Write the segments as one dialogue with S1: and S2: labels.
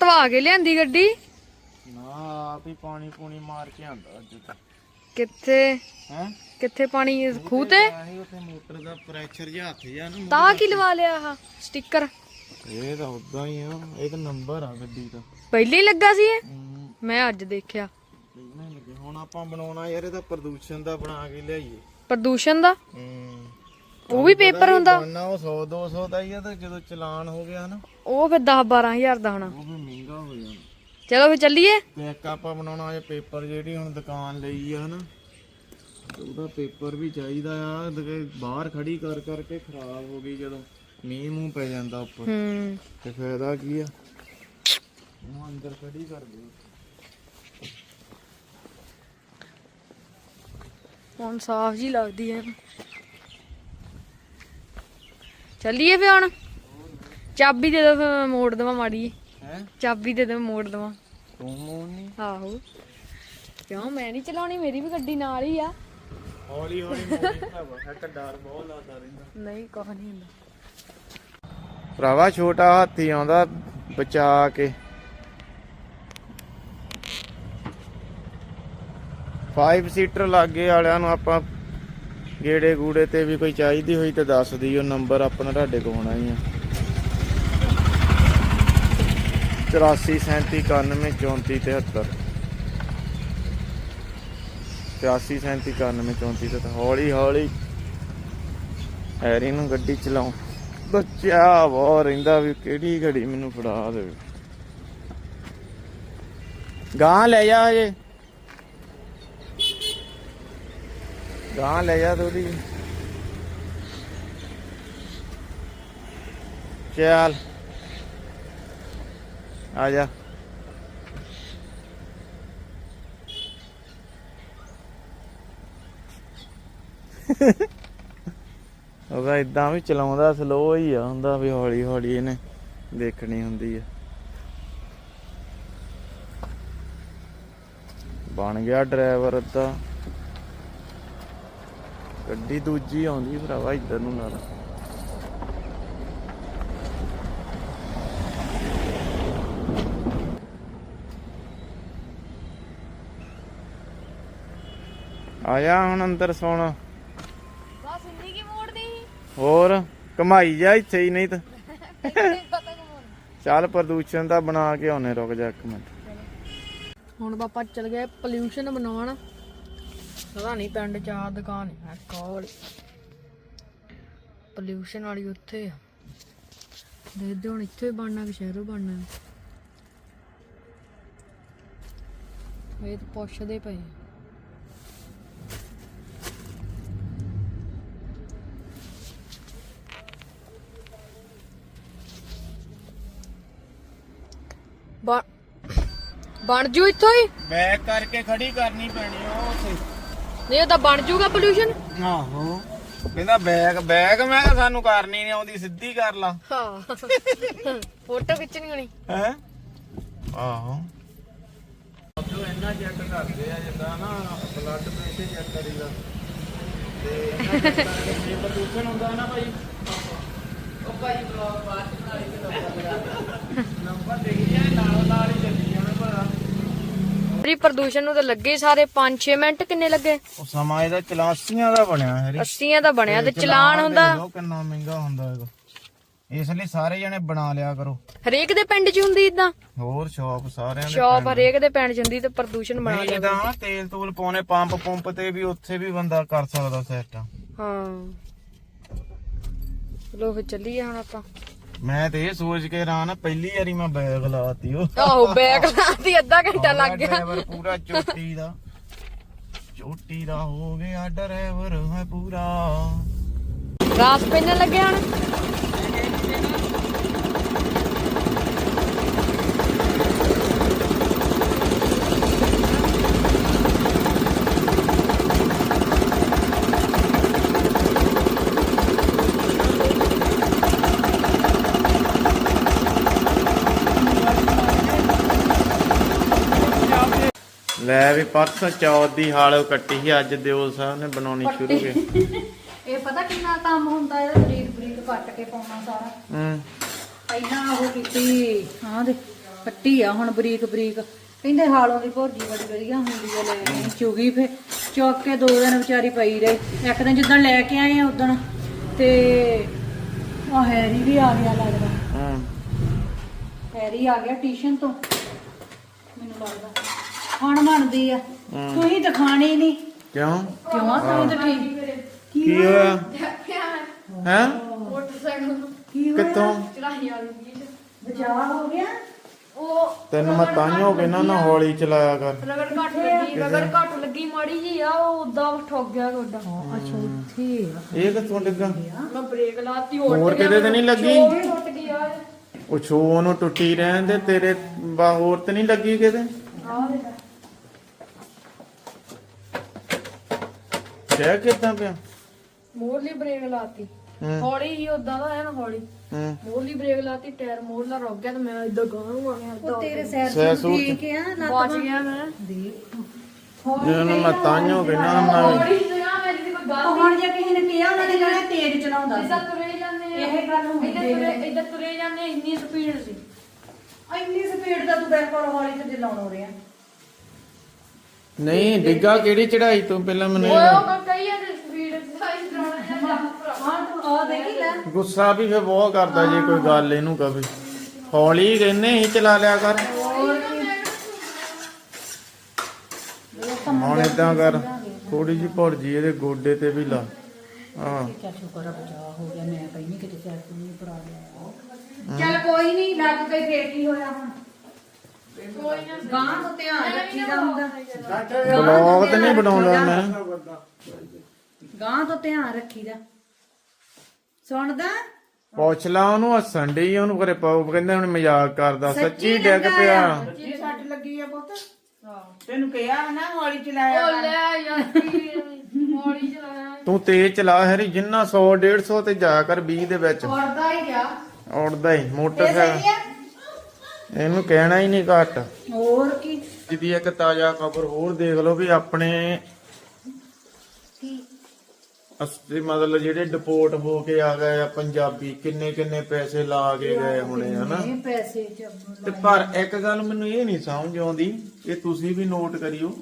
S1: ਧਵਾ ਕੇ ਲਿਆਂਦੀ ਗੱਡੀ?
S2: ਨਾ ਆਪ ਹੀ ਪਾਣੀ ਪੂਣੀ ਮਾਰ ਕੇ ਆਂਦਾ ਅੱਜ ਤਾਂ।
S1: ਕਿੱਥੇ?
S2: ਹੈ?
S1: ਕਿੱਥੇ ਪਾਣੀ? ਖੂਹ ਤੇ?
S2: ਆਹੀ ਉੱਥੇ ਮੋਟਰ ਦਾ ਪ੍ਰੈਸ਼ਰ ਜਿਹਾ ਹੱਥ ਜਿਹਾ ਨਾ
S1: ਤਾਂ ਕੀ ਲਵਾ ਲਿਆ ਆਹ ਸਟicker
S2: ਇਹ ਤਾਂ ਉਦਾਂ ਹੀ ਆ ਇਹ ਤਾਂ ਨੰਬਰ ਆ ਗੱਡੀ ਦਾ।
S1: ਪਹਿਲੇ ਹੀ ਲੱਗਾ ਸੀ ਇਹ? ਮੈਂ ਅੱਜ ਦੇਖਿਆ।
S2: ਲੱਗੇ। ਹੁਣ ਆਪਾਂ ਬਣਾਉਣਾ ਯਾਰ ਇਹਦਾ ਪ੍ਰਦੂਸ਼ਣ ਦਾ ਬਣਾ ਕੇ ਲਿਆਈਏ।
S1: ਪ੍ਰਦੂਸ਼ਣ ਦਾ?
S2: ਹੂੰ।
S1: ਉਹ ਵੀ ਪੇਪਰ ਹੁੰਦਾ।
S2: ਬਣਨਾ ਉਹ 100 200 ਦਾ ਹੀ ਆ ਤੇ ਜਦੋਂ ਚਲਾਨ ਹੋ ਗਿਆ ਨਾ।
S1: ਉਹ ਫਿਰ 10 12000 ਦਾ ਹੋਣਾ।
S2: ਉਹ ਵੀ ਹੋ
S1: ਚਲੋ ਫਿਰ ਚੱਲੀਏ।
S2: ਇੱਕ ਆਪਾਂ ਬਣਾਉਣਾ ਜੇ ਪੇਪਰ ਜਿਹੜੀ ਹੁਣ ਦੁਕਾਨ ਲਈ ਆ ਨਾ ਤੇ ਉਹਦਾ ਪੇਪਰ ਵੀ ਚਾਹੀਦਾ ਆ। ਤੇ ਬਾਹਰ ਖੜੀ ਕਰ ਕਰਕੇ ਖਰਾਬ ਹੋ ਗਈ ਜਦੋਂ ਮੀਂਹ ਮੂੰਹ ਪੈ ਜਾਂਦਾ ਉੱਪਰ।
S1: ਹੂੰ।
S2: ਤੇ ਫਾਇਦਾ ਕੀ ਆ? ਉਹ ਅੰਦਰ ਖੜੀ ਕਰ ਦੇ।
S1: ਹੁਣ ਸਾਫ਼ ਜੀ ਲੱਗਦੀ ਹੈ ਚੱਲੀਏ ਫਿਰ ਹੁਣ। ਚਾਬੀ ਦੇ ਦੋ ਮੋੜ ਦਵਾਂ ਮਾੜੀ
S2: ਹੈ
S1: ਚਾਬੀ ਦੇ ਦੋ ਮੋੜ ਦਵਾਂ।
S2: ਤੂੰ ਨਹੀਂ
S1: ਆਹੋ। ਕਿਉਂ? ਮੈਂ ਨਹੀਂ ਚਲਾਉਣੀ ਮੇਰੀ ਵੀ ਗੱਡੀ ਨਾਲ ਹੀ ਆ।
S2: ਹੌਲੀ ਹੌਲੀ ਮੋੜੀ ਭਰਾਵਾ ਇੱਕ ਡਰ ਬਹੁਤ ਲੱਗਦਾ ਰਹਿੰਦਾ।
S1: ਨਹੀਂ ਕੁਛ ਨਹੀਂ ਹੁੰਦਾ।
S2: ਭਰਾਵਾ ਛੋਟਾ ਹਾਥੀ ਆਉਂਦਾ ਬਚਾ ਕੇ। 5 ਸੀਟਰ ਲਾਗੇ ਵਾਲਿਆਂ ਨੂੰ ਆਪਾਂ ਗੇੜੇ ਗੂੜੇ ਤੇ ਵੀ ਕੋਈ ਚਾਹੀਦੀ ਹੋਈ ਤੇ ਦੱਸ ਦਿਓ ਨੰਬਰ ਆਪਣਾ ਤੁਹਾਡੇ ਕੋਲ ਹੋਣਾ ਹੀ ਆ। 84 37 91 34 73 84 37 91 34 73 ਹੌਲੀ ਹੌਲੀ ਹੈਰੀ ਨੂੰ ਗੱਡੀ ਚਲਾਉ। ਬੱਚਾ ਬਹੁਤ ਰਹਿੰਦਾ ਵੀ, ਕਿਹੜੀ ਘੜੀ ਮੈਨੂੰ ਫੜਾ ਦੇਵੇ। ਗਾਂ ਲੈ ਜਾ ਹਜੇ ਗਾਂ ਲੈ ਜਾ ਥੋੜੀ ਚੱਲ। ਆ ਜਾ। ਉਹਦਾ ਇਦਾਂ ਵੀ ਚਲਾਉਂਦਾ ਸਲੋ ਹੀ ਆ, ਹੁੰਦਾ ਵੀ ਹੌਲੀ ਹੌਲੀ ਇਹਨੇ ਦੇਖਣੀ ਹੁੰਦੀ ਆ। ਬਣ ਗਿਆ ਡਰਾਈਵਰ ਅੱਧਾ ਗੱਡੀ ਦੂਜੀ ਆਉਂਦੀ ਭਰਾਵਾ ਇੱਧਰ ਨੂੰ ਨਾਲ। ਆਇਆ ਹੁਣ ਅੰਦਰ ਸੋਣਾ।
S1: ਬਸ ਇੰਨੀ ਕੀ ਮੋੜਦੀ
S2: ਹੋਰ ਕਮਾਈ ਜਾ ਇੱਥੇ ਹੀ ਨਹੀਂ ਤਾਂ। ਚੱਲ ਪ੍ਰਦੂਸ਼ਣ ਦਾ ਬਣਾ ਕੇ ਆਉਨੇ ਰੁਕ ਜਾ ਇੱਕ ਮਿੰਟ।
S1: ਹੁਣ ਪਾਪਾ ਚਲ ਗਏ ਪੋਲਿਊਸ਼ਨ ਬਣਾਉਣ ਪਤਾ ਨਹੀਂ ਪਿੰਡ ਚ ਆ ਦੁਕਾਨ ਹੈ ਕੋਲ। ਪੋਲਿਊਸ਼ਨ ਵਾਲੀ ਉੱਥੇ ਆ। ਦੇਖਦੇ ਹੁਣ ਇੱਥੇ ਬਣਨਾ ਕਿ ਸ਼ਹਿਰੋਂ ਬਣਨਾ। ਇਹ ਤਾਂ ਪੁੱਛਦੇ ਪਏ ਬਣ ਜੂ ਇੱਥੋਂ ਹੀ?
S2: ਬੈਕ ਕਰਕੇ ਖੜੀ ਕਰਨੀ ਪੈਣੀ ਆ ਉੱਥੇ।
S1: ਨਹੀਂ ਤਾਂ ਬਣ ਜੂਗਾ ਪੋਲਿਊਸ਼ਨ
S2: ਆਹੋ। ਕਹਿੰਦਾ ਬੈਗ ਬੈਗ ਮੈਂ ਕਿਹਾ ਸਾਨੂੰ ਕਰਨੀ ਨਹੀਂ ਆਉਂਦੀ ਸਿੱਧੀ ਕਰ ਲਾ।
S1: ਹਾਂ। ਫੋਟੋ ਖਿੱਚਣੀ ਹੋਣੀ।
S2: ਹੈ? ਆਹੋ। ਜੋ ਇੰਨਾ ਚੈੱਕ ਕਰਦੇ ਆ ਜਿੱਦਾਂ ਨਾ ਬਲੱਡ ਪ੍ਰੈਸ਼ਰ ਚੈੱਕ ਕਰੀਦਾ। ਤੇ ਇਹਨਾਂ ਕਰਕੇ ਜੇ ਪ੍ਰਦੂਸ਼ਣ ਹੁੰਦਾ ਨਾ ਭਾਈ ਉਹ ਭਾਈ ਬਲੌਗ ਬਾਅਦ ਬਣਾ ਲਈ ਤੇ ਨੰਬਰ ਲਿਖ ਗਿਆ ਨਾਲੋਂ ਨਾਲ ਹੀ ਚੱਲੀ
S1: ਜੀ ਪ੍ਰਦੂਸ਼ਣ ਨੂੰ ਤਾਂ ਲੱਗੇ ਹੀ ਸਾਰੇ। 5-6 ਮਿੰਟ ਕਿੰਨੇ ਲੱਗੇ?
S2: ਉਹ ਸਮਾਂ ਇਹਦਾ ਚਲਾਸੀਆਂ ਦਾ ਬਣਿਆ ਹੈ
S1: 80 ਦਾ ਬਣਿਆ ਤੇ ਚਲਾਨ ਹੁੰਦਾ।
S2: ਦੇਖ ਲਓ ਕਿੰਨਾ ਮਹਿੰਗਾ ਹੁੰਦਾ ਇਹਦਾ। ਇਸ ਲਈ ਸਾਰੇ ਜਣੇ ਬਣਾ ਲਿਆ ਕਰੋ।
S1: ਹਰੇਕ ਦੇ ਪਿੰਡ 'ਚ ਹੁੰਦੀ ਇਦਾਂ
S2: ਹੋਰ ਸ਼ਾਪ ਸਾਰਿਆਂ ਦੇ
S1: ਸ਼ਾਪ ਹਰੇਕ ਦੇ ਪਿੰਡ 'ਚ ਹੁੰਦੀ ਤੇ ਪ੍ਰਦੂਸ਼ਣ ਬਣਾ ਲਿਆ
S2: ਇਹਦਾ ਤੇਲ ਤੂਲ ਪਾਉਣੇ ਪੰਪ ਪੰਪ ਤੇ ਵੀ ਉੱਥੇ ਵੀ ਬੰਦਾ ਕਰ ਸਕਦਾ ਸੈੱਟ।
S1: ਹਾਂ। ਚਲੋ ਫਿਰ ਚੱਲੀਏ ਹੁਣ ਆਪਾਂ।
S2: ਮੈਂ ਤੇ ਇਹ ਸੋਚ ਕੇ ਰਾਂ ਪਹਿਲੀ ਵਾਰੀ ਮੈਂ ਬੈਗ ਲਾਤੀ ਉਹ।
S1: ਆਹੋ ਬੈਗ ਲਾਤੀ ਅੱਧਾ ਘੰਟਾ ਲੱਗ ਗਿਆ।
S2: ਡਰਾਈਵਰ ਪੂਰਾ ਚੋਟੀ ਦਾ। ਚੋਟੀ ਦਾ ਹੋ ਗਿਆ ਡਰਾਈਵਰ ਹੈ ਪੂਰਾ।
S1: ਰਾਸ ਪੈਣ ਲੱਗੇ ਹੁਣ
S2: ਲੈ ਵੀ ਪਰਸੋਂ ਚੌਥ ਦੀ ਹਾਲ ਕੱਟੀ ਸੀ ਅੱਜ ਦਿਓਲ ਸਾਹਿਬ ਨੇ ਬਣਾਉਣੀ ਸ਼ੁਰੂ ਕੀਤੀ।
S3: ਇਹ ਪਤਾ ਕਿੰਨਾ ਕੰਮ ਹੁੰਦਾ ਇਹਦਾ ਬਰੀਕ ਬਰੀਕ ਕੱਟ ਕੇ ਪਾਉਣਾ ਸਾਰਾ।
S2: ਹੂੰ।
S3: ਪਹਿਲਾਂ ਉਹ ਕੀਤੀ ਹਾਂ ਦੇ ਕੱਟੀ ਆ ਹੁਣ ਬਰੀਕ ਬਰੀਕ। ਕਹਿੰਦੇ ਹਾਲੋਂ ਦੀ ਭੁਰਜੀ ਬੜੀ ਵਧੀਆ ਹੁੰਦੀ ਆ ਲੈ ਚੁਗੀ ਫੇ ਚੁੱਕ ਕੇ ਦੋ ਦਿਨ ਵਿਚਾਰੀ ਪਈ ਰਹੀ। ਇੱਕ ਦਿਨ ਜਿੱਦਣ ਲੈ ਕੇ ਆਏ ਆ ਉਦਣ ਤੇ ਆ ਹੈਰੀ ਵੀ ਆ ਗਿਆ ਲੱਗਦਾ।
S2: ਹੂੰ।
S3: ਹੈਰੀ ਆ ਗਿਆ ਟਿਊਸ਼ਨ ਤੋਂ ਮੈਨੂੰ ਲੱਗਦਾ। ਖਾਣ ਬਣਦੀ ਆ। ਤੁਸੀਂ ਤਾਂ ਖਾਣੀ ਨਹੀਂ।
S2: ਕਿਉਂ?
S3: ਕਿਉਂ ਤੁਸੀਂ ਤਾਂ ਠੀਕ।
S2: ਕੀ ਹੋਇਆ? ਹੈ?
S1: ਮੋਟਰਸਾਈਕਲ
S3: ਕੀ ਹੋਇਆ
S2: ਕਿੱਥੋਂ?
S1: ਚੜਾਈ ਆ ਗਈ
S3: ਬਚਾਅ ਹੋ ਗਿਆ?
S1: ਉਹ
S2: ਤੈਨੂੰ ਮੈਂ ਤਾਂਹੀਓ ਕਹਿੰਦਾ ਨਾ ਹੌਲੀ ਚਲਾਇਆ ਕਰ।
S1: ਰਗੜ ਘੱਟ ਲੱਗੀ ਰਗੜ ਘੱਟ ਲੱਗੀ ਮਾੜੀ ਜੀ ਆ ਉਹ ਉਦਾਂ ਠੋਕ ਗਿਆ ਤੁਹਾਡਾ
S3: ਅੱਛਾ ਉੱਥੇ ਆ।
S2: ਇਹ ਕਿੱਥੋਂ ਲੱਗਾ
S1: ਮੈਂ ਬ੍ਰੇਕ ਲਾਤੀ
S2: ਹੋਰ ਕਿਤੇ ਤੇ ਨਹੀਂ ਲੱਗੀ?
S1: ਉਹ ਵੀ ਟੁੱਟ ਗਈ ਆ
S2: ਉਹ ਛੋ ਨੂੰ ਟੁੱਟੀ ਰਹਿਣ ਦੇ ਤੇਰੇ ਬਾ ਹੋਰ ਤੇ ਨਹੀਂ ਲੱਗੀ ਕਿਤੇ? ਕਹਿ ਕਿੱਦਾਂ ਪਿਆ?
S1: ਮੋਰਲੀ ਬ੍ਰੇਕ ਲਾਤੀ।
S2: ਹੂੰ।
S1: ਹੌਲੀ ਹੀ ਉਦਾਂ ਦਾ ਐਨ ਹੌਲੀ।
S2: ਹੂੰ।
S1: ਮੋਰਲੀ ਬ੍ਰੇਕ ਲਾਤੀ ਟਾਇਰ ਮੋਰਲਾ ਰੁਕ ਗਿਆ ਤੇ ਮੈਂ ਇਦਾਂ ਗਾਂ ਨੂੰ ਆ ਗਿਆ
S3: ਉਹ ਤੇਰੇ
S2: ਸੈਰ
S3: ਸੈਰ ਠੀਕ ਆ ਲੱਤ
S1: ਬਚ ਗਿਆ ਮੈਂ।
S3: ਦੇਖ।
S2: ਜਿਹਨੂੰ ਮੈਂ ਤਾਂਹੀਓ ਕਹਿੰਦਾ ਮੈਂ
S1: ਹੌਲੀ। ਦੀ ਕੋਈ ਗੱਲ
S3: ਹੁਣ ਜੇ ਕਿਸੇ ਨੇ ਕਿਹਾ ਉਹਨਾਂ ਨੇ ਕਹਿਣਾ ਤੇਜ਼ ਚਲਾਉਂਦਾ
S1: ਨਹੀਂ ਇਦਾਂ ਤੁਰੇ ਜਾਂਦੇ ਆ।
S3: ਇਹ ਗੱਲ ਹੁੰਦੀ
S1: ਇੱਧਰ ਤੁਰੇ ਇੱਧਰ ਤੁਰੇ ਜਾਂਦੇ ਆ, ਇੰਨੀ ਸਪੀਡ ਸੀ।
S3: ਇੰਨੀ ਸਪੀਡ ਦਾ ਤੂੰ ਬਿਲਕੁਲ ਹੌਲੀ ਤੇ ਚਲਾਉਣ ਹੋ ਰਿਹਾ
S2: ਨਹੀਂ ਡਿੱਗਾ ਕਿਹੜੀ ਚੜਾਈ ਤੋਂ ਪਹਿਲਾਂ ਮੈਨੂੰ
S1: ਉਹ ਕਹੀ ਜਾਂਦੇ ਸਪੀਡ ਸਾਈਜ਼
S3: ਆ ਦੇਖੀ ਲੈ
S2: ਗੁੱਸਾ ਵੀ ਫੇ ਬਹੁਤ ਕਰਦਾ ਜੇ ਕੋਈ ਗੱਲ ਇਹਨੂੰ ਕਵੇ। ਹੌਲੀ ਕਹਿੰਨੇ ਹੀ ਚਲਾ ਲਿਆ ਕਰ। ਹੁਣ ਇਦਾਂ ਕਰ ਥੋੜੀ ਜਿਹੀ ਭੁਰਜੀ ਇਹਦੇ ਗੋਡੇ ਤੇ ਵੀ ਲਾ। ਹਾਂ।
S3: ਚੱਲ ਸ਼ੁਕਰ ਆ ਬਚਾ ਹੋ ਗਿਆ। ਮੈਂ ਕਹਿੰਦੀ ਕਿਤੇ ਸੈਰ ਤੋਂ ਨਹੀਂ ਪੜਾ ਲਿਆ। ਚੱਲ ਕੋਈ ਨਹੀਂ ਲੱਗ ਗਈ ਫੇਰ ਕੀ ਹੋਇਆ ਹੁਣ?
S1: ਕੋਈ
S3: ਗਾਂ ਤੋਂ ਧਿਆਨ ਰੱਖੀਦਾ ਹੁੰਦਾ।
S2: ਬਲੌਗ ਤੇ ਨਹੀਂ ਬਣਾਉਂਦਾ ਮੈਂ
S3: ਗਾਂ ਤੋਂ ਧਿਆਨ ਰੱਖੀਦਾ। ਸੁਣਦਾ?
S2: ਪੁੱਛ ਲਾ ਉਹਨੂੰ ਹੱਸਣ ਡਈ ਉਹਨੂੰ ਕਰੇ ਪਾਉ ਕਹਿੰਦੇ ਹੁਣ ਮਜ਼ਾਕ ਕਰਦਾ ਸੱਚੀ ਡਿੱਗ ਪਿਆ।
S4: ਜੀ ਸੱਟ ਲੱਗੀ ਆ ਪੁੱਤ। ਤੈਨੂੰ ਕਿਹਾ ਨਾ ਹੌਲੀ ਚਲਾਇਆ
S1: ਉਹ ਲੈ ਯਾਰ ਕੀ ਹੌਲੀ ਚਲਾਇਆ
S2: ਤੂੰ ਤੇਜ਼ ਚਲਾ ਹੈਰੀ ਜਿੰਨਾ 100 150 ਤੇ ਜਾ ਕਰ 20 ਦੇ ਵਿੱਚ।
S3: ਉੜਦਾ ਹੀ ਗਿਆ।
S2: ਉੜਦਾ ਹੀ ਮੋਟਰਸਾਈਕਲ। ਇਹਨੂੰ ਕਹਿਣਾ ਹੀ ਨਹੀਂ ਘੱਟ।
S3: ਹੋਰ ਕੀ?
S2: ਜਿਹਦੀ ਇੱਕ ਤਾਜ਼ਾ ਖਬਰ ਹੋਰ ਦੇਖ ਲਓ ਵੀ ਆਪਣੇ ਅਸਲੀ ਮਤਲਬ ਜਿਹੜੇ ਡਿਪੋਰਟ ਹੋ ਕੇ ਆ ਗਏ ਆ ਪੰਜਾਬੀ ਕਿੰਨੇ ਕਿੰਨੇ ਪੈਸੇ ਲਾ ਕੇ ਗਏ ਹੋਣੇ ਹਨਾ?
S3: ਇਹ ਪੈਸੇ ਚ
S2: ਤੇ ਪਰ ਇੱਕ ਗੱਲ ਮੈਨੂੰ ਇਹ ਨਹੀਂ ਸਮਝ ਆਉਂਦੀ ਇਹ ਤੁਸੀਂ ਵੀ ਨੋਟ ਕਰਿਓ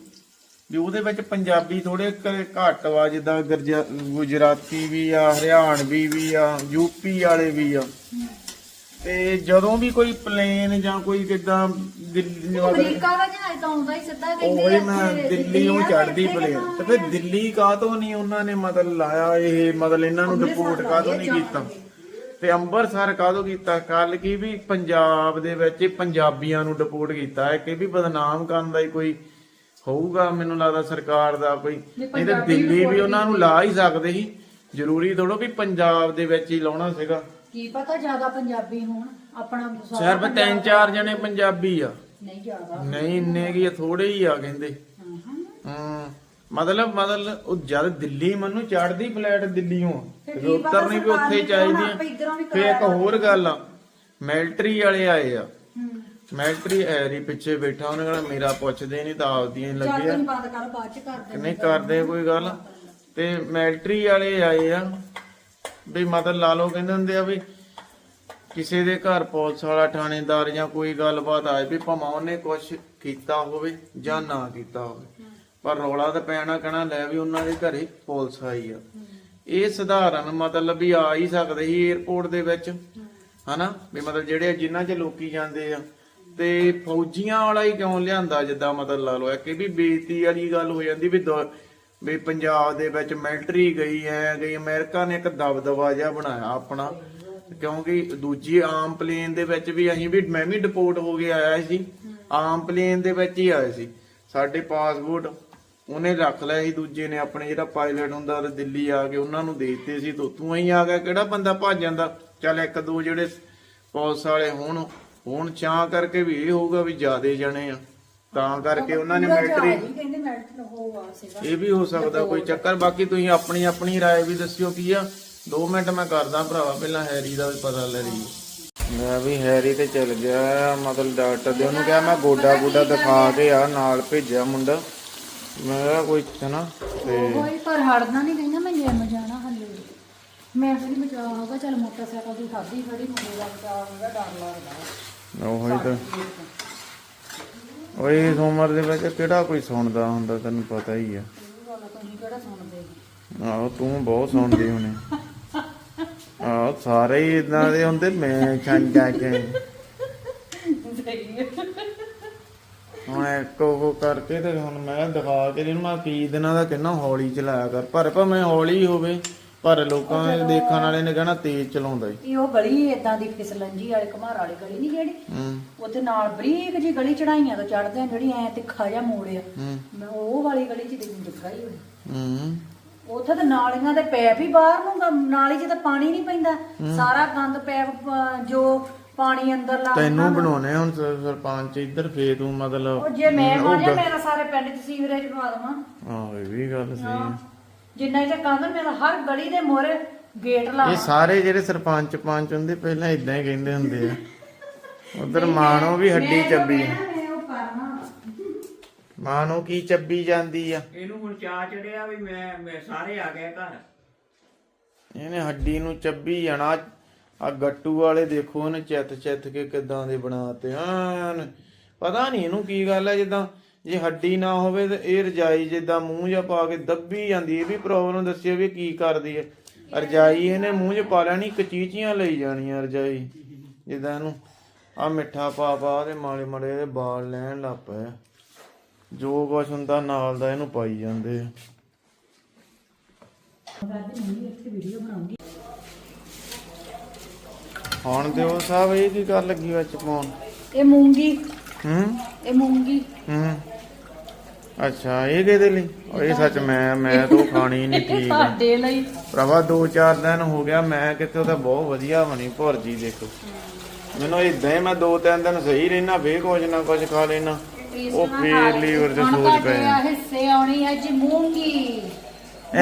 S2: ਵੀ ਉਹਦੇ ਵਿੱਚ ਪੰਜਾਬੀ ਥੋੜੇ ਘੱਟ ਵਾ ਜਿੱਦਾਂ ਗੁਜਰਾਤੀ ਵੀ ਆ ਹਰਿਆਣਵੀ ਵੀ ਆ ਯੂਪੀ ਵਾਲੇ ਵੀ ਆ। ਤੇ ਜਦੋਂ ਵੀ ਕੋਈ ਪਲੇਨ ਜਾਂ ਕੋਈ ਕਿਦਾਂ ਦਿੱਲੀ
S3: ਅਮਰੀਕਾ ਦਾ ਜਹਾਜ਼ ਤਾਂ ਆਉਂਦਾ ਹੀ ਸਿੱਧਾ
S2: ਉਹੀ ਮੈਂ ਦਿੱਲੀ ਉਹ ਚੜਦੀ ਪਲੇਨ ਤੇ ਫਿਰ ਦਿੱਲੀ ਕਾਹਤੋਂ ਨਹੀਂ ਉਹਨਾਂ ਨੇ ਮਤਲਬ ਲਾਇਆ ਇਹ ਮਤਲਬ ਇਹਨਾਂ ਨੂੰ ਡਿਪੋਰਟ ਕਾਹਤੋਂ ਨਹੀਂ ਕੀਤਾ? ਤੇ ਅੰਮ੍ਰਿਤਸਰ ਕਾਹਤੋਂ ਕੀਤਾ? ਕੱਲ ਕੀ ਵੀ ਪੰਜਾਬ ਦੇ ਵਿੱਚ ਪੰਜਾਬੀਆਂ ਨੂੰ ਡਿਪੋਰਟ ਕੀਤਾ? ਹੈ ਕਿ ਵੀ ਬਦਨਾਮ ਕਰਨ ਦਾ ਹੀ ਕੋਈ ਹੋਊਗਾ? ਮੈਨੂੰ ਲੱਗਦਾ ਸਰਕਾਰ ਦਾ ਕੋਈ ਤੇ ਦਿੱਲੀ ਵੀ ਉਹਨਾਂ ਨੂੰ ਲਾ ਹੀ। ਸਕਦੇ ਸੀ। ਜ਼ਰੂਰੀ ਥੋੜੋ ਵੀ ਪੰਜਾਬ ਦੇ ਵਿੱਚ ਹੀ ਲਾਉਣਾ ਸੀਗਾ।
S3: ਕੀ ਪਤਾ ਜ਼ਿਆਦਾ ਪੰਜਾਬੀ ਹੋਣ ਆਪਣਾ ਸਾਰਾ
S2: ਸਿਰਫ ਤਿੰਨ ਚਾਰ ਜਣੇ ਪੰਜਾਬੀ ਆ।
S3: ਨਹੀਂ ਜ਼ਿਆਦਾ।
S2: ਨਹੀਂ ਇੰਨੇ ਕੀ ਥੋੜੇ ਹੀ ਆ ਕਹਿੰਦੇ।
S3: ਹਾਂ
S2: ਹਾਂ। ਮਤਲਬ ਮਤਲਬ ਉਹ ਜਦ ਦਿੱਲੀ ਮੈਨੂੰ ਚੜਦੀ ਫਲੈਟ ਦਿੱਲੀੋਂ
S3: ਫਿਰ ਕੀ ਪਤਾ
S2: ਉਤਰਨੀ ਵੀ ਉੱਥੇ
S3: ਨੇ
S2: ਚਾਹੀਦੀ
S3: ਆਪੇ ਇੱਧਰੋਂ ਵੀ
S2: ਹੈ ਫੇਰ ਇੱਕ ਹੋਰ ਗੱਲ ਆ ਮਿਲਟਰੀ ਵਾਲੇ ਆਏ ਆ।
S3: ਹੂੰ।
S2: ਮਿਲਟਰੀ ਐਰੀ ਪਿੱਛੇ ਬੈਠਾ ਉਹਨੇ ਕਹਿਣਾ ਮੇਰਾ ਪੁੱਛਦੇ ਨਹੀਂ ਤਾਂ ਆਪਦੀਆਂ ਹੀ
S3: ਚੱਲ
S2: ਲੱਗਿਆ।
S3: ਤੈਨੂੰ ਬੰਦ ਕਰ ਬਾਅਦ ਚ ਕਰ ਦੇ
S2: ਨਹੀਂ ਕਰਦੇ ਕੋਈ ਗੱਲ। ਤੇ ਮਿਲਟਰੀ ਵਾਲੇ ਆਏ ਆ ਵੀ ਮਤਲਬ ਲਾ ਲਓ, ਕਹਿੰਦੇ ਹੁੰਦੇ ਆ ਵੀ ਕਿਸੇ ਦੇ ਘਰ ਪੁਲਿਸ ਵਾਲਾ, ਥਾਣੇਦਾਰ ਜਾਂ ਕੋਈ ਗੱਲਬਾਤ ਆਏ ਵੀ ਭਾਵੇਂ ਉਹਨੇ ਕੁਝ ਕੀਤਾ ਹੋਵੇ ਜਾਂ ਨਾ ਕੀਤਾ ਹੋਵੇ, ਪਰ ਰੌਲਾ ਤਾਂ ਪੈਣਾ ਕਹਿਣਾ ਲੈ ਵੀ ਉਹਨਾਂ ਦੇ ਘਰੇ ਪੁਲਿਸ ਆਈ ਆ। ਇਹ ਸਧਾਰਨ ਮਤਲਬ ਵੀ ਆ ਹੀ ਸਕਦੇ ਸੀ 에어ਪੋਰਟ ਦੇ ਵਿੱਚ, ਹਨਾ? ਵੀ ਮਤਲਬ ਜਿਹੜੇ ਜਿਨ੍ਹਾਂ 'ਚ ਲੋਕੀ ਜਾਂਦੇ ਆ। ਤੇ ਫੌਜੀਆਂ ਵਾਲਾ ਹੀ ਕਿਉਂ ਲਿਆਂਦਾ ਜਿੱਦਾਂ ਮਤਲਬ ਲਾ ਲਓ? ਕਿ ਵੀ ਬੇਇੱਜ਼ਤੀ ਵਾਲੀ ਗੱਲ ਹੋ ਜਾਂਦੀ ਵੀ ਦੋ- ਵੀ ਪੰਜਾਬ ਦੇ ਵਿੱਚ ਮਿਲਟਰੀ ਗਈ ਹੈ, ਗਈ, ਅਮਰੀਕਾ ਨੇ ਇੱਕ ਦਬਦਬਾ ਜਿਹਾ ਬਣਾਇਆ ਆਪਣਾ। ਕਿਉਂਕਿ ਦੂਜੀ ਆਮ ਪਲੇਨ ਦੇ ਵਿੱਚ ਵੀ ਅਸੀਂ ਵੀ, ਮੈਂ ਵੀ ਡਿਪੋਰਟ ਹੋ ਕੇ ਆਇਆ ਸੀ। ਆਮ ਪਲੇਨ ਦੇ ਵਿੱਚ ਹੀ ਆਏ ਸੀ। ਸਾਡੇ ਪਾਸਪੋਰਟ ਉਹਨੇ ਰੱਖ ਲਿਆ ਸੀ, ਦੂਜੇ ਨੇ ਆਪਣੇ ਜਿਹੜਾ ਪਾਇਲਟ ਹੁੰਦਾ ਉਹ ਦਿੱਲੀ ਆ ਕੇ ਉਹਨਾਂ ਨੂੰ ਦੇ ਦਿੱਤੇ ਸੀ। ਤੋ ਤੂੰ ਹੀ ਆ ਗਿਆ ਕਿਹੜਾ ਬੰਦਾ ਭੱਜ ਜਾਂਦਾ? ਚੱਲ ਇੱਕ ਦੋ ਜਿਹੜੇ ਪੁਲਿਸ ਵਾਲੇ ਹੋਣ, ਹੁਣ ਚਾਹ ਕਰਕੇ ਵੀ ਇਹ ਹੋਊਗਾ ਵੀ ਜਿਆਦੇ ਜਣੇ ਆ। ਤਾਂ ਕਰਕੇ ਉਹਨਾਂ ਨੇ ਮਿਲਟਰੀ
S3: ਕਹਿੰਦੇ ਮੈਡਮ ਉਹ ਸੀਗਾ।
S2: ਇਹ ਵੀ ਹੋ ਸਕਦਾ ਕੋਈ ਚੱਕਰ। ਬਾਕੀ ਤੁਸੀਂ ਆਪਣੀ ਆਪਣੀ ਰਾਏ ਵੀ ਦੱਸਿਓ ਕੀ ਆ। 2 ਮਿੰਟ ਮੈਂ ਕਰਦਾ ਭਰਾਵਾ ਪਹਿਲਾਂ ਹੈਰੀ ਦਾ ਵੀ ਪਤਾ ਲੈ ਲਈਏ। ਮੈਂ ਵੀ ਹੈਰੀ ਤੇ ਚਲ ਗਿਆ ਮਤਲਬ ਡਾਕਟਰ ਦੇ। ਉਹਨੂੰ ਕਿਹਾ ਮੈਂ ਗੋਡਾ ਗੋਡਾ ਦਿਖਾ ਕੇ ਆ ਨਾਲ ਭੇਜਿਆ ਮੁੰਡਾ। ਮੈਂ ਕਿਹਾ ਕੋਈ ਹਨਾ ਤੇ
S3: ਕੋਈ ਪਰ ਹੜਦਾ ਨਹੀਂ ਕਹਿੰਦਾ ਮੈਂ ਜਿਮ ਜਾਣਾ ਹੱਲੇ। ਮੈਂ ਫਿਰ ਬਚਾ ਹੋਗਾ ਚਲ ਮੋਟਰਸਾਈਕਲ ਦੀ ਖਾਦੀ ਖੜੀ ਮੁੰਡੇ ਦਾ ਬਚਾ ਡਰ ਲੱਗਦਾ।
S2: ਉਹ ਹੀ ਤਾਂ। ਓਏ, ਇਸ ਉਮਰ ਦੇ ਵਿੱਚ ਕਿਹੜਾ ਕੋਈ ਸੁਣਦਾ ਹੁੰਦਾ, ਤੈਨੂੰ ਪਤਾ ਹੀ ਆ।
S3: ਤੁਸੀਂ ਕਿਹੜਾ ਸੁਣਦੇ
S2: ਆਹੋ, ਤੂੰ ਬਹੁਤ ਸੁਣਦੀ ਹੁਣੇ। ਆਹੋ, ਸਾਰੇ ਹੀ ਇਦਾਂ ਦੇ ਹੁੰਦੇ, ਮੈਂ ਛੰਡਾ ਕੇ।
S3: ਸਹੀ
S2: ਹੁਣ ਇੱਕ ਉਹ ਕਰਕੇ ਤੇ ਹੁਣ ਮੈਂ ਦਿਖਾ ਕੇ, ਇਹਨੂੰ ਮੈਂ ਕੀ ਦਿਨਾਂ ਦਾ ਕਿੰਨਾ ਹੌਲੀ ਚਲਾਇਆ ਕਰ, ਪਰ ਭਾਵੇਂ ਹੌਲੀ ਹੋਵੇ ਪਰ ਲੋਕਾਂ ਦੇ ਦੇਖਣ ਵਾਲੇ ਨੇ ਕਹਿਣਾ ਤੇਜ਼ ਚਲਾਉਂਦਾ ਈ।
S3: ਇਹ ਉਹ ਗਲੀ ਇਦਾਂ ਦੀ ਫਿਸਲੰਜੀ ਵਾਲੇ ਘਮਾਰ ਵਾਲੀ ਗਲੀ ਨਹੀਂ ਜਿਹੜੀ।
S2: ਹੂੰ।
S3: ਉੱਥੇ ਨਾਲ ਬਰੀਕ ਜੀ ਗਲੀ ਚੜਾਈਆਂ ਤੋਂ ਚੜਦੇ ਆ ਜਿਹੜੀ ਐ ਤਿੱਖਾ ਜਿਹਾ ਮੋੜ ਆ।
S2: ਹੂੰ।
S3: ਮੈਂ ਉਹ ਵਾਲੀ ਗਲੀ ਚ ਦੇਖੀ ਦੁੱਖਾ ਹੀ ਹੋਇਆ
S2: ਹੂੰ।
S3: ਉੱਥੇ ਤਾਂ ਨਾਲੀਆਂ ਦੇ ਪੈਪ ਹੀ ਬਾਹਰ ਨੂੰ ਗ- ਨਾਲੀ 'ਚ ਤਾਂ ਪਾਣੀ ਨਹੀਂ ਪੈਂਦਾ। ਸਾਰਾ ਗੰਦ ਪੈਪ ਅਹ, ਜੋ ਪਾਣੀ ਅੰਦਰ ਲਾ
S2: ਤੈਨੂੰ ਬਣਾਉਣੇ ਹੁਣ ਸਰ- ਸਰਪੰਚ ਇੱਧਰ ਫੇਰ ਤੂੰ ਮਤਲਬ
S3: ਉਹ ਜੇ ਮੈਂ ਮਰ ਜਾ ਮੇਰਾ ਸਾਰੇ ਪਿੰਡ 'ਚ ਸੀਵਰੇਜ ਪਵਾ ਦੇਵਾਂ।
S2: ਆਹ ਇਹ ਵੀ ਗੱਲ ਸਹੀ ਹੈ।
S3: ਜਿੰਨਾ ਇਹ ਕੰਧ ਮੇਰਾ ਹਰ ਗਲੀ ਦੇ ਮੋਰੇ ਗੇਟ ਲਾ।
S2: ਇਹ ਸਾਰੇ ਜਿਹੜੇ ਸਰਪੰਚ ਪੰਚ ਹੁੰਦੇ ਪਹਿਲਾਂ ਇਦਾਂ ਹੀ ਕਹਿੰਦੇ ਹੁੰਦੇ ਆ। ਉਧਰ ਮਾਣੋ ਵੀ ਹੱਡੀ ਚੱਬੀ ਮਾਣੋ ਕੀ ਚੱਬੀ ਜਾਂਦੀ ਆ?
S4: ਇਹਨੂੰ ਹੁਣ ਚਾਹ ਚੜਿਆ ਵੀ ਮੈਂ ਮੈਂ ਸਾਰੇ ਆ ਗਏ ਘਰ।
S2: ਇਹਨੇ ਹੱਡੀ ਨੂੰ ਚੱਬੀ ਜਾਣਾ। ਆ ਗੱਟੂ ਵਾਲੇ ਦੇਖੋ ਉਹਨੇ ਚਿੱਤ ਚਿੱਤ ਕੇ ਕਿਦਾਂ ਦੇ ਬਣਾਤੇ। ਹਨ ਪਤਾ ਨਹੀਂ ਇਹਨੂੰ ਕੀ ਗੱਲ ਹੈ ਜਿੱਦਾਂ ਜੇ ਹੱਡੀ ਨਾ ਹੋਵੇ ਤੇ ਇਹ ਰਜਾਈ ਜਿੱਦਾਂ ਮੂੰਹ ਜਾਂ ਪਾ ਕੇ ਦੱਬੀ ਜਾਂਦੀ ਇਹ ਵੀ ਪ੍ਰੋਬਲਮ ਦੱਸਿਓ ਵੀ ਕੀ ਕਰਦੀ ਹੈ। ਰਜਾਈ ਇਹਨੇ ਮੂੰਹ 'ਚ ਪਾ ਲੈਣੀ ਕਚੀਚੀਆਂ ਲਈ ਜਾਣੀਆਂ ਰਜਾਈ। ਜਿੱਦਾਂ ਇਹਨੂੰ ਆ ਮਿੱਠਾ ਪਾ ਪਾ ਤੇ ਮਾੜੇ ਮਾੜੇ ਇਹਦੇ ਵਾਲ ਲੈਣ ਲੱਗ ਪਏ। ਜੋ ਕੁਛ ਹੁੰਦਾ ਨਾਲ ਦਾ ਇਹਨੂੰ ਪਾਈ ਜਾਂਦੇ ਆ। ਹੁਣ ਉਹ ਸਾਹਿਬ ਇਹ ਕੀ ਕਰ ਲੱਗੀ ਵਿੱਚ ਪਾਉਣ?
S3: ਇਹ ਮੂੰਗੀ।
S2: ਹੂੰ?
S3: ਇਹ ਮੂੰਗੀ।
S2: ਹੂੰ। ਅੱਛਾ ਇਹ ਕਿਹਦੇ ਲਈ? ਉਹ ਇਹ ਸੱਚ ਮੈਂ ਮੈਂ ਤਾਂ ਖਾਣੀ ਨਹੀਂ ਠੀਕ। ਹੈ
S3: ਸਾਡੇ ਲਈ।
S2: ਭਰਾਵਾ 2-4 ਦਿਨ ਹੋ ਗਿਆ ਮੈਂ ਕਿਤੇ ਉਹਦਾ ਬਹੁਤ ਵਧੀਆ ਬਣੀ ਭੁਰਜੀ ਦੇਖੋ। ਮੈਨੂੰ ਇਦਾਂ ਹੀ ਮੈਂ 2-3 ਦਿਨ ਸਹੀ ਰਹਿਣਾ ਫੇਰ ਕੁਝ ਨਾ ਕੁਝ ਖਾ ਲੈਣਾ ਉਹ ਫੇਰ ਲੀਵਰ ਤੇ ਸੋਜ
S3: ਤੁਹਾਡੇ
S2: ਪੈ
S3: ਆ ਹਿੱਸੇ ਆਉਣੀ ਹੈ ਜੀ ਮੂੰਗੀ।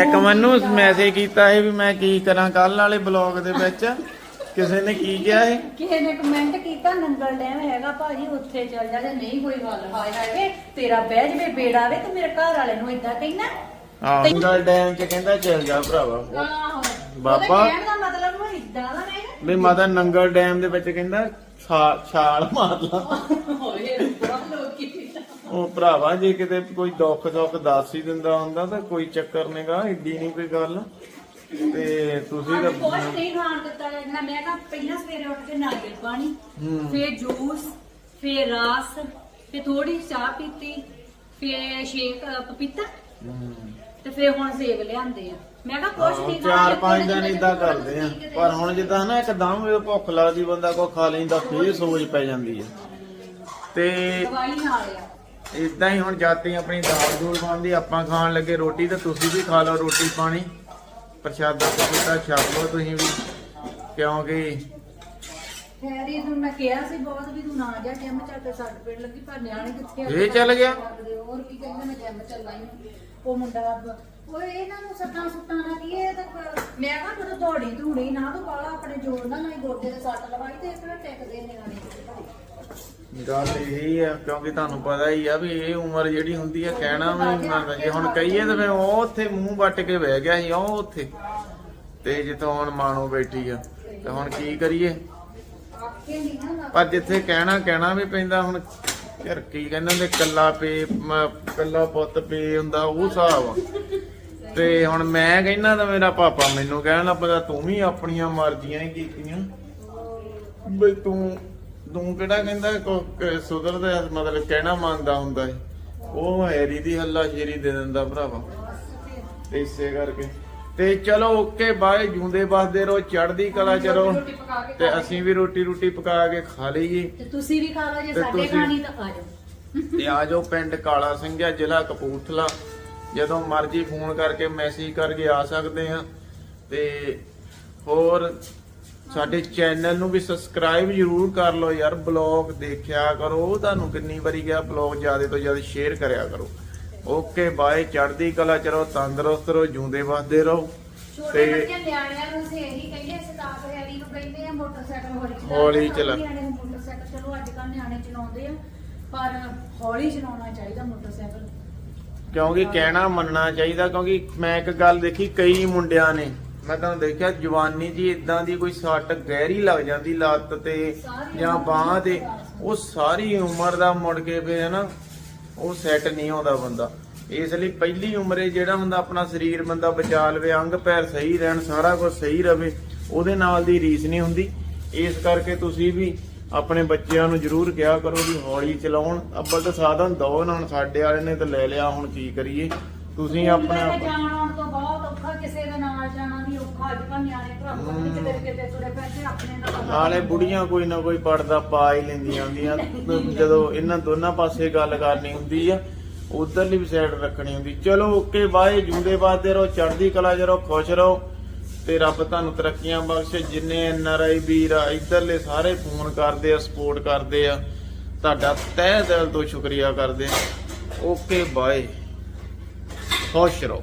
S2: ਇੱਕ ਮੈਨੂੰ ਮੈਸੇਜ ਕੀਤਾ ਇਹ ਵੀ ਮੈਂ ਕੀ ਕਰਾਂ ਕੱਲ ਵਾਲੇ ਬਲੌਗ ਦੇ ਵਿੱਚ। ਕਿਸੇ ਨੇ ਕੀ ਕਿਹਾ ਇਹ
S3: ਕਿਸੇ ਨੇ ਕਮੈਂਟ ਕੀਤਾ ਨੰਗਲ ਡੈਮ ਹੈਗਾ ਭਾਜੀ ਉੱਥੇ ਚੱਲ ਜਾ ਜੇ ਨਹੀਂ ਕੋਈ ਗੱਲ। ਹਾਏ ਹਾਏ ਵੇ ਤੇਰਾ ਬਹਿ ਜਵੇ ਬੇੜਾ ਵੇ ਤੇ ਮੇਰੇ ਘਰ ਵਾਲੇ ਨੂੰ ਇਦਾਂ ਕਹਿਣਾ।
S2: ਆਹ। ਗੱਲ ਡੈਮ ਚ ਕਹਿੰਦਾ ਚੱਲ ਜਾ ਭਰਾਵਾ।
S3: ਆਹੋ।
S2: ਬਾਬਾ।
S3: ਕਹਿਣ ਦਾ ਮਤਲਬ ਉਹ ਇਦਾਂ ਦਾ ਨਹੀਂ
S2: ਵੀ ਮਾਤਾ ਨੰਗਲ ਡੈਮ ਦੇ ਵਿੱਚ ਕਹਿੰਦਾ ਛਾ- ਛਾਲ ਮਾਰ ਲਾ।
S3: ਹੋਏ ਬੜਾ ਲੋਕੀ।
S2: ਉਹ ਭਰਾਵਾ ਜੇ ਕਿਤੇ ਕੋਈ ਦੁੱਖ ਦੁੱਖ ਦੱਸ ਹੀ ਦਿੰਦਾ ਹੁੰਦਾ ਤਾਂ ਕੋਈ ਚੱਕਰ ਨਹੀਂਗਾ ਏਡੀ ਨਹੀਂ ਕੋਈ ਗੱਲ। ਤੇ ਤੁਸੀਂ ਤਾਂ
S3: ਕੁਝ ਨਹੀਂ ਖਾਣ ਦਿੱਤਾ ਜਾਂਦਾ ਮੈਂ ਤਾਂ ਪਹਿਲਾਂ ਸਵੇਰੇ ਉੱਠ ਕੇ ਨਾਰੀਅਲ ਪਾਣੀ ਫਿਰ ਜੂਸ ਫਿਰ ਰਸ ਫਿਰ ਥੋੜੀ ਚਾਹ ਪੀਤੀ ਫਿਰ ਸ਼ੇਕ ਅ, ਪਪੀਤਾ ਤੇ ਫਿਰ ਹੁਣ ਸੇਬ ਲਿਆਂਦੇ ਆ। ਮੈਂ ਕਿਹਾ ਕੁਝ ਨਹੀਂ
S2: ਚਾਰ ਪੰਜ
S3: ਦਿਨ
S2: ਇਦਾਂ ਕਰਦੇ ਆ। ਪਰ ਹੁਣ ਜਿੱਦਾਂ ਨਾ ਇੱਕਦਮ ਜਦੋਂ ਭੁੱਖ ਲੱਗਦੀ ਬੰਦਾ ਕੋ ਖਾ ਲੈਂਦਾ ਫੇਰ ਸੋਚ ਪੈ ਜਾਂਦੀ ਹੈ ਤੇ
S3: ਦਵਾਈ ਨਾਲ ਆ।
S2: ਇਦਾਂ ਹੀ ਹੁਣ ਜਾਤੀ ਆਪਣੀ ਦਾਲ ਦੂਲ ਬਣਦੀ ਆਪਾਂ ਖਾਣ ਲੱਗੇ ਰੋਟੀ ਤੇ ਤੁਸੀਂ ਵੀ ਖਾ ਲਓ ਰੋਟੀ ਪਾਣੀ। ਪ੍ਰਸ਼ਾਦਾ ਪਪੀਤਾ ਛਕ ਲਓ ਤੁਸੀਂ ਵੀ ਕਿਉਂਕਿ
S3: ਖੈਰੀ ਨੂੰ ਮੈਂ ਕਿਹਾ ਸੀ ਬਹੁਤ ਵੀ ਤੂੰ ਨਾ ਜਾ ਜਿਮ ਚੱਲ ਕੇ ਸੱਟ ਪੇੜ ਲੱਗੀ ਪਰ ਨਿਆਣੇ ਕਿੱਥੇ ਆ?
S2: ਇਹ ਚੱਲ ਗਿਆ?
S3: ਹੋਰ ਕੀ ਕਹਿੰਦਾ ਮੈਂ ਜਿਮ ਚੱਲਾਂ ਹੀ ਉਹ ਮੁੰਡਾ ਬ- ਓਏ ਇਹਨਾਂ ਨੂੰ ਸੱਟਾਂ ਸੁੱਟਾਂ ਨਾ ਕੀ ਇਹ ਤਾਂ ਕ- ਮੈਂ ਕਹਾਂ ਤੂੰ ਦੌੜੀ ਧੂੜੀ ਨਾ ਤੂੰ ਬਾਲਾ ਆਪਣੇ ਜੋੜ ਨਾ ਨਾ ਹੀ ਗੋਡੇ ਤੇ ਸੱਟ ਲਵਾਈ ਤੇ ਇੱਕ ਨਾ ਟਿਕਦੇ ਨਿਆਣੇ
S2: ਗੱਲ ਇਹ ਆ ਕਿਉਂਕਿ ਤੁਹਾਨੂੰ ਪਤਾ ਹੀ ਆ ਵੀ ਇਹ ਉਮਰ ਜਿਹੜੀ ਹੁੰਦੀ ਆ ਕਹਿਣਾ ਵੀ ਮੰਨਦਾ ਜੇ ਹੁਣ ਕਹੀਏ ਤਾਂ ਫਿਰ ਉਹ ਉੱਥੇ ਮੂੰਹ ਵੱਟ ਕੇ ਬਹਿ ਗਿਆ ਸੀ ਉਹ ਉੱਥੇ। ਤੇ ਜਿੱਥੋਂ ਹੁਣ ਮਾਣੋ ਬੈਠੀ ਆ। ਤੇ ਹੁਣ ਕੀ ਕਰੀਏ? ਪਰ ਜਿੱਥੇ ਕਹਿਣਾ ਕਹਿਣਾ ਵੀ ਪੈਂਦਾ ਹੁਣ ਯਾਰ ਕੀ ਕਹਿੰਦੇ ਹੁੰਦੇ ਕੱਲਾ ਪੇ ਮ- ਕੱਲਾ ਪੁੱਤ ਪੇ ਹੁੰਦਾ ਉਹ ਹਿਸਾਬ ਆ। ਤੇ ਹੁਣ ਮੈਂ ਕਹਿੰਦਾ ਤਾਂ ਮੇਰਾ ਪਾਪਾ ਮੈਨੂੰ ਕਹਿਣ ਲੱਗ ਪਿਆ ਤੂੰ ਵੀ ਆਪਣੀਆਂ ਮਰਜ਼ੀਆਂ ਹੀ ਕੀਤੀਆਂ। ਬਈ ਤੂੰ ਤੂੰ ਕਿਹੜਾ ਕਹਿੰਦਾ ਕੋ- ਕ- ਸੁਧਰਦਾ ਮਤਲਬ ਕਹਿਣਾ ਮੰਨਦਾ ਹੁੰਦਾ ਹੈ ਉਹ ਹੈਰੀ ਦੀ ਹੱਲਾ ਸ਼ੇਰੀ ਦੇ ਦਿੰਦਾ ਭਰਾਵਾ। ਤੇ ਇਸੇ ਕਰਕੇ। ਤੇ ਚਲੋ ਓਕੇ ਬਾਏ ਜੂੰਦੇ ਬਸਦੇ ਰਹੋ ਚੜ੍ਹਦੀ ਕਲਾ ਚ ਰਹੋ
S3: ਰੋਟੀ ਪਕਾ ਕੇ
S2: ਤੇ ਅਸੀਂ ਵੀ ਰੋਟੀ ਰੋਟੀ ਪਕਾ ਕੇ ਖਾ ਲਈਏ।
S3: ਤੇ ਤੁਸੀਂ ਵੀ ਖਾ ਲਓ ਜੇ
S2: ਤੇ
S3: ਸਾਡੇ
S2: ਤੁਸੀਂ-
S3: ਖਾਣੀ ਤਾਂ ਆ ਜਾਓ।
S2: ਤੇ ਆ ਜਾਓ ਪਿੰਡ ਕਾਲਾ ਸਿੰਘਿਆ ਜ਼ਿਲ੍ਹਾ ਕਪੂਰਥਲਾ। ਜਦੋਂ ਮਰਜ਼ੀ ਫੋਨ ਕਰਕੇ ਮੈਸੇਜ ਕਰਕੇ ਆ ਸਕਦੇ ਆ। ਤੇ ਹੋਰ ਸਾਡੇ ਚੈਨਲ ਨੂੰ ਵੀ ਸਬਸਕ੍ਰਾਈਬ ਜ਼ਰੂਰ ਕਰ ਲਓ ਯਾਰ ਬਲੌਗ ਦੇਖਿਆ ਕਰੋ। ਤੁਹਾਨੂੰ ਕਿੰਨੀ ਵਾਰੀ ਗਿਆ ਬਲੌਗ ਜ਼ਿਆਦਾ ਤੋਂ ਜ਼ਿਆਦਾ ਸ਼ੇਅਰ ਕਰਿਆ ਕਰੋ। Okay bye. ਚੜ੍ਹਦੀ ਕਲਾ ਚ ਰਹੋ ਤੰਦਰੁਸਤ ਰਹੋ ਜੂੰਦੇ ਵਸਦੇ ਰਹੋ।
S3: ਛੋਟੇ
S2: ਤੇ
S3: ਬੱਚੇ ਨਿਆਣਿਆਂ ਨੂੰ ਅਸੀਂ ਇਹੀ ਕਹਿੰਦੇ ਸਤਾਪ ਹੈਰੀ ਨੂੰ ਕਹਿੰਦੇ ਆ ਮੋਟਰਸਾਈਕਲ ਹੌਲੀ ਚਲਾ
S2: ਹੌਲੀ ਚਲਾ।
S3: ਨਿਆਣੇ ਨੂੰ ਮੋਟਰਸਾਈਕਲ ਚਲੋ ਅੱਜ ਕੱਲ੍ਹ ਨਿਆਣੇ ਚਲਾਉਂਦੇ ਆ ਪਰ ਹੌਲੀ ਚਲਾਉਣਾ ਚਾਹੀਦਾ ਮੋਟਰਸਾਈਕਲ।
S2: ਕਿਉਂਕਿ ਕਹਿਣਾ ਮੰਨਣਾ ਚਾਹੀਦਾ ਕਿਉਂਕਿ ਮੈਂ ਇੱਕ ਗੱਲ ਦੇਖੀ ਕਈ ਮੁੰਡਿਆਂ ਨੇ ਮੈਂ ਤੁਹਾਨੂੰ ਦੇਖਿਆ ਜਵਾਨੀ ਜੀ ਇਦਾਂ ਦੀ ਕੋਈ ਸੱਟ ਗਹਿਰੀ ਲੱਗ ਜਾਂਦੀ ਲੱਤ ਤੇ ਜਾਂ ਬਾਹ ਤੇ ਉਹ ਸਾਰੀ ਉਮਰ ਦਾ ਮੁੜ ਕੇ ਫੇ ਹਨਾ ਉਹ ਸੈੱਟ ਨਹੀਂ ਆਉਂਦਾ ਬੰਦਾ। ਇਸ ਲਈ ਪਹਿਲੀ ਉਮਰੇ ਜਿਹੜਾ ਹੁੰਦਾ ਆਪਣਾ ਸਰੀਰ ਬੰਦਾ ਬਚਾ ਲਵੇ ਅੰਗ ਪੈਰ ਸਹੀ ਰਹਿਣ ਸਾਰਾ ਕੁਝ ਸਹੀ ਰਵੇ ਉਹਦੇ ਨਾਲ ਦੀ ਰੀਸ ਨਹੀਂ ਹੁੰਦੀ। ਇਸ ਕਰਕੇ ਤੁਸੀਂ ਵੀ ਆਪਣੇ ਬੱਚਿਆਂ ਨੂੰ ਜ਼ਰੂਰ ਕਿਹਾ ਕਰੋ ਵੀ ਹੌਲੀ ਚਲਾਉਣ ਅੱਬਲ ਤਾਂ ਸਾਧਨ ਦੋ ਨੂੰ ਸਾਡੇ ਵਾਲੇ ਨੇ ਤਾਂ ਲੈ ਲਿਆ ਹੁਣ ਕੀ ਕਰੀਏ? ਤੁਸੀਂ ਆਪਣੇ
S3: ਆਪਣੇ ਜਾਣ ਆਉਣ ਤੋਂ ਬਹੁਤ ਔਖਾ ਕਿਸੇ ਦੇ ਨਾਲ ਜਾਣਾ ਵੀ ਔਖਾ ਅੱਜ ਕੱਲ੍ਹ ਨਿਆਣੇ ਭਰਾ ਨੂੰ ਕਿਤੇ ਨਾ ਕਿਤੇ ਤੁਰੇ ਪੈਂਦੇ ਆਪਣੇ ਦਾ ਪਤਾ
S2: ਨਾਲੇ ਬੁੜੀਆਂ ਕੋਈ ਨਾ ਕੋਈ ਪੜਦਾ ਪਾ ਹੀ ਲੈਂਦੀਆਂ ਹੁੰਦੀਆਂ। ਜਦੋਂ ਇਹਨਾਂ ਦੋਨਾਂ ਪਾਸੇ ਗੱਲ ਕਰਨੀ ਹੁੰਦੀ ਆ ਉਧਰਲੀ ਵੀ ਸਾਈਡ ਰੱਖਣੀ ਹੁੰਦੀ। ਚਲੋ ਓਕੇ ਬਾਏ ਜੂਦੇ ਬਾਦੇ ਰਹੋ ਚੜ੍ਹਦੀ ਕਲਾ ਚ ਰਹੋ ਖੁਸ਼ ਰਹੋ। ਤੇ ਰੱਬ ਤੁਹਾਨੂੰ ਤਰੱਕੀਆਂ ਬਖਸ਼ੇ। ਜਿੰਨੇ ਐਨ ਆਰ ਆਈ ਵੀਰ ਆ ਇਧਰਲੇ ਸਾਰੇ ਫੋਨ ਕਰਦੇ ਆ ਸਪੋਰਟ ਕਰਦੇ ਆ। ਤੁਹਾਡਾ ਤਹਿ ਦਿਲ ਤੋਂ ਸ਼ੁਕਰੀਆ ਕਰਦੇ ਆ। Okay bye. ਖੁਸ਼ ਰਹੋ।